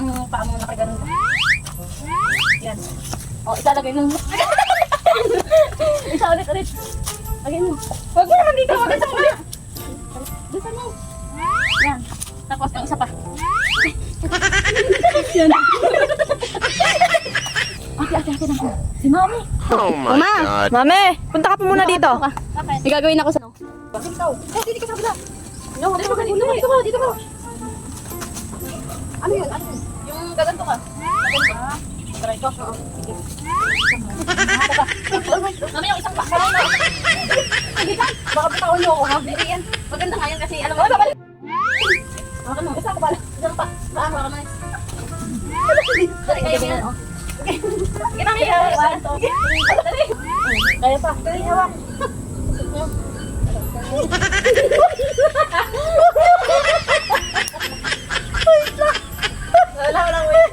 Ang paa mo nakaganon. Yan. O, isa lagay mo. isa ulit ulit. Lagay mo. Huwag mo naman dito. Huwag sa ulit. Gusto mo. Yan. Tapos yung isa pa. Yan. Ate, ate, ate lang. Si Mami. Oh my Mama, god. mame, punta ka pa muna dito. Bakit? May gagawin ako sa... Bakit ikaw? Eh, dito ka sa kabila. No, dito ka, dito ka, dito ka, dito ka. Ano yun? Ano yun? Yung gaganto ka. Gaganto. Ah, try ko. Oo. Sige. Mami, yung isang pa. Hindi ka. Baka bitawan niyo ako, ha? Hindi yan. Maganda nga yan kasi alam mo. Babalik. Hawakan mo. Isa ko pala. Isang pa. Ah, hawakan mo. Dali, kaya yan. oh. Sige, to. Dali. Kaya pa. Dali, hawak. Wala, wala, wait.